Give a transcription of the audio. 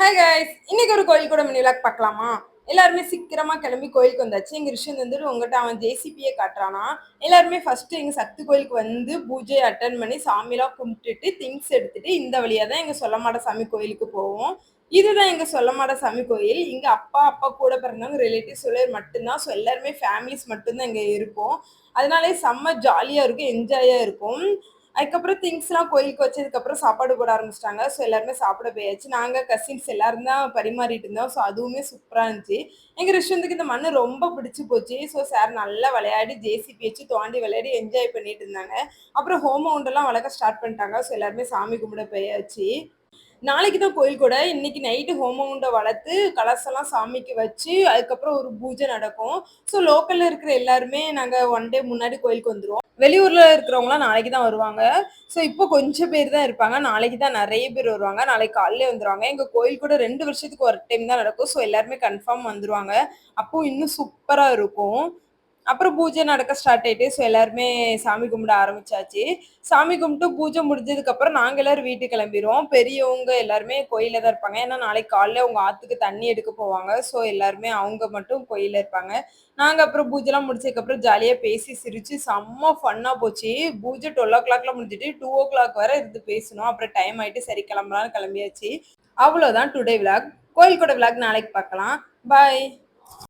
Hi guys இன்னைக்கு ஒரு கோயில் கூட மினி விளாக் பார்க்கலாமா? எல்லாருமே சீக்கிரமா கிளம்பி கோயிலுக்கு வந்தாச்சு. எங்க ரிஷன் வந்துட்டு உங்ககிட்ட அவன் ஜேசிபியை காட்டுறானா. எல்லாருமே ஃபர்ஸ்ட் எங்க சத்து கோயிலுக்கு வந்து பூஜை அட்டன் பண்ணி சாமிலாம் கும்பிட்டுட்டு திங்ஸ் எடுத்துட்டு இந்த வழியா தான் எங்க சொல்லமாட சாமி கோயிலுக்கு போவோம். இதுதான் எங்க சொல்லமாட சாமி கோயில். இங்க அப்பா அப்பா கூட பிறந்தவங்க ரிலேட்டிவ்ஸ் மட்டும்தான். ஸோ எல்லாருமே ஃபேமிலிஸ் மட்டும்தான் இங்க இருப்போம். அதனாலே செம்ம ஜாலியா இருக்கும் என்ஜாயா இருக்கும். அதுக்கப்புறம் திங்ஸ்லாம் கோயிலுக்கு வச்சதுக்கப்புறம் சாப்பாடு போட ஆரம்பிச்சிட்டாங்க. ஸோ எல்லாருமே சாப்பிட போயாச்சு. நாங்கள் கசின்ஸ் எல்லாரும் தான் பரிமாறிட்டு இருந்தோம். ஸோ அதுவுமே சூப்பராக இருந்துச்சு. எங்கள் ரிஷ்வந்துக்கு இந்த மண் ரொம்ப பிடிச்சி போச்சு. ஸோ சார் நல்லா விளையாடி ஜேசிபி வச்சு தோண்டி விளையாடி என்ஜாய் பண்ணிட்டு இருந்தாங்க. அப்புறம் ஹோம உண்டெல்லாம் வளர்க்க ஸ்டார்ட் பண்ணிட்டாங்க. ஸோ எல்லாருமே சாமி கும்பிட போயாச்சு. நாளைக்கு தான் கோயில் கூட. இன்னைக்கு நைட்டு ஹோம வளர்த்து கலசெல்லாம் சாமிக்கு வச்சு அதுக்கப்புறம் ஒரு பூஜை நடக்கும். ஸோ லோக்கல்ல இருக்கிற எல்லாருமே நாங்கள் ஒன் டே முன்னாடி கோயிலுக்கு வந்துடுவோம் வெளியூர்ல இருக்கிறவங்களாம் நாளைக்கு தான் வருவாங்க. ஸோ இப்போ கொஞ்சம் பேர் தான் இருப்பாங்க. நாளைக்கு தான் நிறைய பேர் வருவாங்க. நாளைக்கு காலையில வந்துருவாங்க. எங்க கோயில் கூட ரெண்டு வருஷத்துக்கு ஒரு டைம் தான் நடக்கும். ஸோ எல்லாருமே கன்ஃபார்ம் வந்துருவாங்க. அப்போ இன்னும் சூப்பரா இருக்கும். அப்புறம் பூஜை நடக்க ஸ்டார்ட் ஆயிட்டு ஸோ எல்லாருமே சாமி கும்பிட ஆரம்பிச்சாச்சு. சாமி கும்பிட்டு பூஜை முடிஞ்சதுக்கு அப்புறம் நாங்க எல்லாரும் வீட்டுக்கு கிளம்பிடுவோம் பெரியவங்க எல்லாருமே கோயில தான் இருப்பாங்க. ஏன்னா நாளைக்கு காலையில உங்க ஆத்துக்கு தண்ணி எடுக்க போவாங்க. ஸோ எல்லாருமே அவங்க மட்டும் கோயில இருப்பாங்க. நாங்க அப்புறம் பூஜைலாம் முடிச்சதுக்கப்புறம் ஜாலியா பேசி சிரிச்சு செம்ம ஃபன்னா போச்சு. பூஜை டுவெல் ஓ கிளாக்ல முடிஞ்சிட்டு டூ ஓ கிளாக் வரை இருந்து பேசணும். அப்புறம் டைம் ஆயிட்டு சரி கிளம்பலாம்னு கிளம்பியாச்சு. அவ்வளோதான் டுடே விளாக் கோயில் கூட விளாக் நாளைக்கு பார்க்கலாம். பாய்